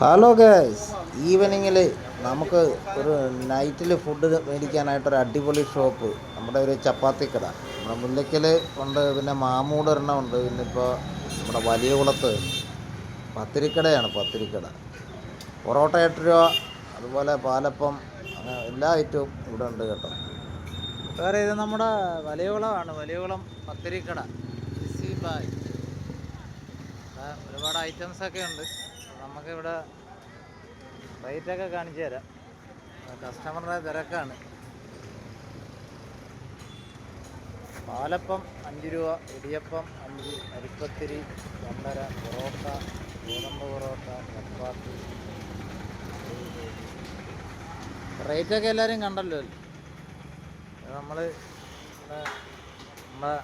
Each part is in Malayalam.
ഹലോ ഗേസ് ഈവനിങ്ങിൽ നമുക്ക് ഒരു നൈറ്റിൽ ഫുഡ് മേടിക്കാനായിട്ടൊരു അടിപൊളി ഷോപ്പ് നമ്മുടെ ഒരു ചപ്പാത്തി കട നമ്മുടെ മുല്ലയ്ക്കൽ ഉണ്ട് പിന്നെ മാമൂട് ഉണ്ട്. പിന്നെ ഇപ്പോൾ നമ്മുടെ വലിയ കുളത്ത് പത്തിരിക്കടയാണ് പത്തിരിക്കട. പൊറോട്ട എട്ട് രൂപ അതുപോലെ പാലപ്പം അങ്ങനെ എല്ലാ ഐറ്റവും ഇവിടെ ഉണ്ട് കേട്ടോ. വേറെ ഇത് നമ്മുടെ വലിയകുളമാണ് വലിയകുളം പത്തിരിക്കട. ബിസി ബായ് ഒരുപാട് ഐറ്റംസ് ഒക്കെ ഉണ്ട്. നമുക്കിവിടെ റേറ്റൊക്കെ കാണിച്ചു തരാം. കസ്റ്റമറുടെ തിരക്കാണ്. പാലപ്പം അഞ്ച് രൂപ ഇടിയപ്പം അഞ്ച് അരിപ്പത്തിരി രണ്ടര പൊറോട്ട ഗോതമ്പ് പൊറോട്ട ചപ്പാത്തി. റേറ്റൊക്കെ എല്ലാവരും കണ്ടല്ലോ അല്ലേ? നമ്മൾ നമ്മുടെ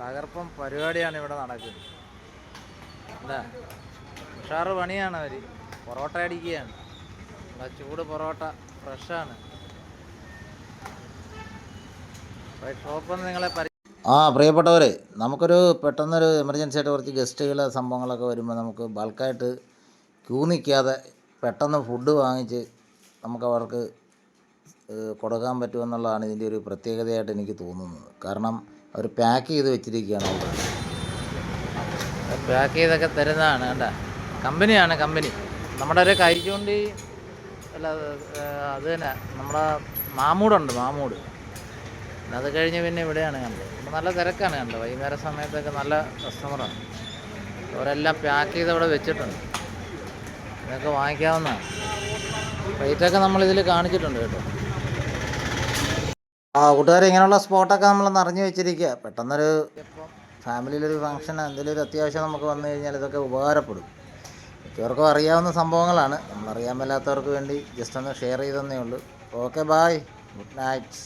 തകർപ്പം പരിപാടിയാണ് ഇവിടെ നടക്കുന്നത്. എന്താ ഉഷാറ് പണിയാണ് അവർ പൊറോട്ട അടിക്കുകയാണ്. നമ്മുടെ ചൂട് പൊറോട്ട ഫ്രഷാണ്. ഷോപ്പൊന്ന് നിങ്ങളെ പരി ആ പ്രിയപ്പെട്ടവരെ നമുക്കൊരു പെട്ടെന്നൊരു എമർജൻസി ആയിട്ട് കുറച്ച് ഗസ്റ്റുകൾ സംഭവങ്ങളൊക്കെ വരുമ്പോൾ നമുക്ക് ബൾക്കായിട്ട് ക്യൂ നിൽക്കാതെ പെട്ടെന്ന് ഫുഡ് വാങ്ങിച്ച് നമുക്ക് അവർക്ക് കൊടുക്കാൻ പറ്റുമെന്നുള്ളതാണ് ഇതിന്റെ ഒരു പ്രത്യേകതയായിട്ട് എനിക്ക് തോന്നുന്നത്. കാരണം അവർ പാക്ക് ചെയ്ത് വെച്ചിരിക്കുകയാണ് പാക്ക് ചെയ്തൊക്കെ തരുന്നതാണ് കണ്ട? കമ്പനിയാണ് കമ്പനി. നമ്മുടെ ഒരു കരിച്ചോണ്ടി അല്ല അത് തന്നെ. നമ്മുടെ മാമൂടുണ്ട് മാമൂട്. അത് കഴിഞ്ഞ് പിന്നെ ഇവിടെയാണ് കണ്ടത്. നല്ല തിരക്കാണ് കണ്ടത്. വൈകുന്നേര സമയത്തൊക്കെ നല്ല കസ്റ്റമറാണ് അവരെല്ലാം പാക്ക് ചെയ്ത് അവിടെ വെച്ചിട്ടുണ്ട്. ഇതൊക്കെ വാങ്ങിക്കാവുന്നതാണ് റേറ്റൊക്കെ നമ്മളിതിൽ കാണിച്ചിട്ടുണ്ട് കേട്ടോ. ആ കൂട്ടുകാർ ഇങ്ങനെയുള്ള സ്പോട്ടൊക്കെ നമ്മൾ നിറഞ്ഞു വെച്ചിരിക്കുക പെട്ടെന്നൊരു ഫാമിലിയിലൊരു ഫംഗ്ഷൻ എന്തെങ്കിലും ഒരു അത്യാവശ്യം നമുക്ക് വന്നു കഴിഞ്ഞാൽ ഇതൊക്കെ ഉപകാരപ്പെടും. മിക്കവർക്കും അറിയാവുന്ന സംഭവങ്ങളാണ്. നമ്മളറിയാൻ മേലാത്തവർക്ക് വേണ്ടി ജസ്റ്റ് ഒന്ന് ഷെയർ ചെയ്തെന്നേ ഉള്ളൂ. Okay bye good night